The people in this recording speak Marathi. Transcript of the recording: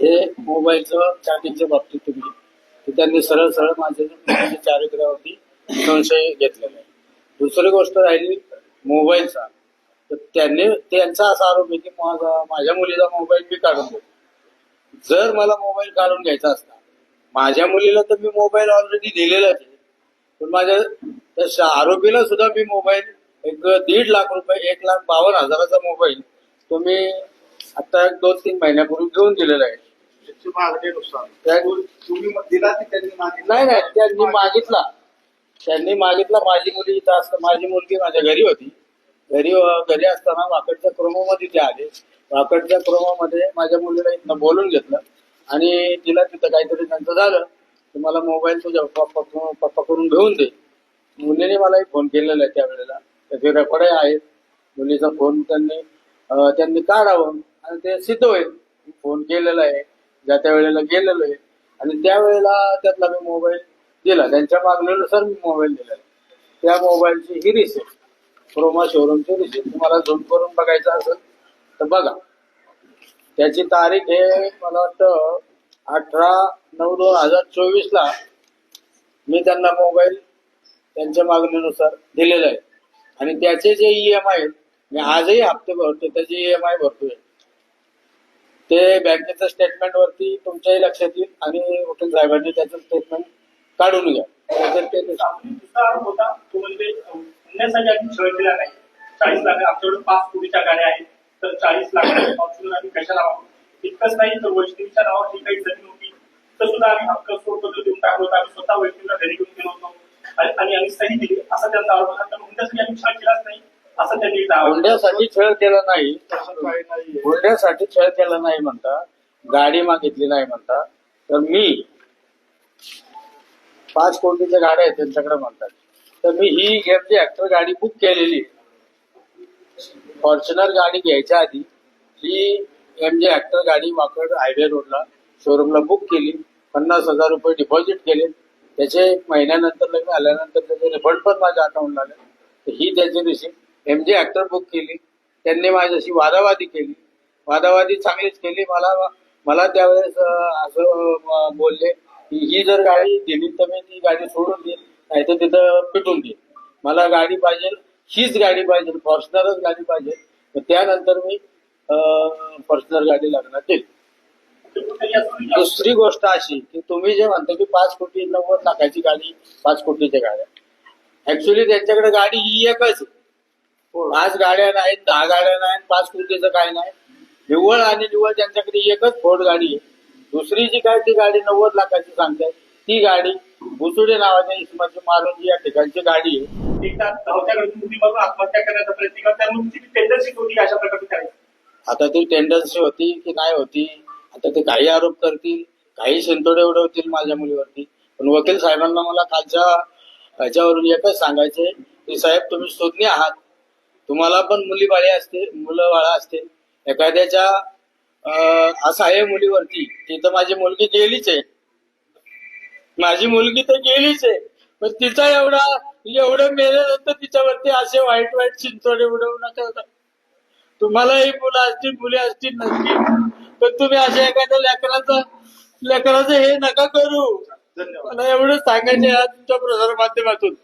हे मोबाईलचं चार्जिंगच्या बाबतीत तुम्ही तर त्यांनी सरळ सरळ माझ्या चार चारित्र्यावरती संशय घेतलेला आहे. दुसरी गोष्ट राहिली मोबाईलचा. तर त्यांनी त्यांचा असा आरोप आहे की माझा माझ्या मुलीचा मोबाईल मी काढून देतो. जर मला मोबाईल काढून घ्यायचा असता माझ्या मुलीला तर मी मोबाईल ऑलरेडी दिलेलाच आहे. पण माझ्या त्या आरोपीला सुद्धा मी मोबाईल एक दीड लाख रुपये एक लाख बावन्न हजाराचा मोबाईल तो मी आता एक दोन तीन महिन्यापूर्वी घेऊन दिलेला आहे. मागणीनुसार. तुम्ही दिला की त्यांनी मागितलं? नाही नाही त्यांनी मागितला. त्यांनी मागितला. माझी मुली इथं असतं माझी मुलगी माझ्या घरी होती. घरी घरी असताना वाकडच्या क्रमामध्ये ते आले. वाकडच्या क्रमामध्ये माझ्या मुलीला इथनं बोलून घेतलं. आणि तिला तिथं काहीतरी त्यांचं झालं. की मला मोबाईल तुझ्या पप्पा पप्पाकडून घेऊन दे. मुलीने मलाही फोन केलेला आहे त्यावेळेला. त्याचे रेकॉर्ड आहेत. मुलीचा फोन त्यांनी त्यांनी काढावं. आणि ते सिद्ध होईल. फोन केलेला आहे. ज्या त्या वेळेला गेलेलो आहे. आणि त्यावेळेला त्यातला मी मोबाईल दिला. त्यांच्या मागणीनुसार मी मोबाईल दिला. त्या मोबाईलची ही रिसिप्ट क्रोमा शोरूमची रिसिप्ट तुम्हाला झूम करून बघायचं असेल तर बघा. त्याची तारीख आहे मला वाटतं अठरा नऊ दोन हजार चोवीस ला मी त्यांना मोबाईल त्यांच्या मागणीनुसार दिलेला आहे. आणि त्याचे जे ई एम आय मी आजही हप्ते भरतो त्याचे ई एम आय भरतोय. ते बँकेचं स्टेटमेंट वरती तुमच्याही लक्षात येईल आणि वकील साहेबांनी त्याचं स्टेटमेंट काढून घ्या. म्हणजे चाळीस लाख आमच्याकडे पाच कोटीच्या गाड्या आहेत तर चाळीस लाख आम्ही कशाला वापरू? इतकंच नाही तर वैष्णवीच्या नावावर जी काही जमीन होती तर सुद्धा आम्ही हक्क सोडपत्र देऊन टाकलो होतो आम्ही स्वतः वैष्णवीला घरी घेऊन गेलो होतो. आणि आम्ही सही दिली. असा त्यांचा आरोप होता. तर हुंड्यासाठी आम्ही छळ केलाच नाही असं त्यांनी. हुंड्यासाठी छळ केला नाही बोलण्यासाठी छळ केला नाही म्हणता गाडी मागितली नाही म्हणता तर मी पाच कोटीच्या गाड्या आहेत त्यांच्याकडे म्हणतात. तर मी ही घेतली ऍक्टर गाडी बुक केलेली. फॉर्च्युनर गाडी घ्यायच्या आधी ही एमजी ऍक्टर गाडी वाकड हायवे रोडला शोरूमला बुक केली पन्नास हजार रुपये डिपॉझिट केले. त्याचे महिन्यानंतर लग्न आल्यानंतर त्याचे रिफंड पण माझ्या अकाउंटला आले. ही त्याची receipt M J actor book केली. त्यांनी माझ्याशी वादावादी केली. वादावादी चांगलीच केली. मला मला त्यावेळेस असं बोलले की ही जर गाडी दिली तर मी ती गाडी सोडून देईल नाही तर तिथं पिटून देईल मला गाडी पाहिजे हीच गाडी पाहिजे फॉर्च्युनरच गाडी पाहिजे. त्यानंतर मी फॉर्च्युनर गाडी लागणार दिली दुसरी गोष्ट अशी की तुम्ही जे म्हणता की पाच कोटी नव्वद लाखाची गाडी पाच कोटीच्या गाड्या. ऍक्च्युली त्यांच्याकडे गाडी ही एकच आहे. पाच गाड्या नाहीत दहा गाड्या नाहीत पाच कोटीचं काय नाही. निव्वळ आणि निव्वळ त्यांच्याकडे एकच फोर्ड गाडी आहे. दुसरी जी काय ती गाडी नव्वद लाखाची सांगताय ती गाडी बुचुडे नावाच्या इसमाची मारुंजी या ठिकाणची गाडी आहे. एकदा धावत्या मुलीमधून आत्महत्या करण्याचा प्रयत्न केला त्या मुलीची टेंडन्सी होती की अशा प्रकारे करायची आता ती टेंडन्सी होती की नाही होती? आता ते काही आरोप करतील काही शिंतोडे उडवतील माझ्या मुलीवरती. पण वकील साहेबांना मला कालच्या ह्याच्यावरून एकच सांगायचे की साहेब तुम्ही सुज्ञ आहात. तुम्हाला पण मुली बाळे असते मुलं बाळा असते. एखाद्याच्या असं आहे मुलीवरती ती तर माझी मुलगी गेलीच आहे. माझी मुलगी तर गेलीच आहे. पण तिचा एवढा एवढं मेल्यानंतर तिच्यावरती असे वाईट वाईट चिंचोडे उडवू नका. तुम्हालाही मुलं असतील मुली असतील नसतील पण तुम्ही अशा एखाद्या लेकराचं लेकराचं हे नका करू. धन्यवाद. मला एवढं सांगायचं आहे तुमच्या प्रसार माध्यमातून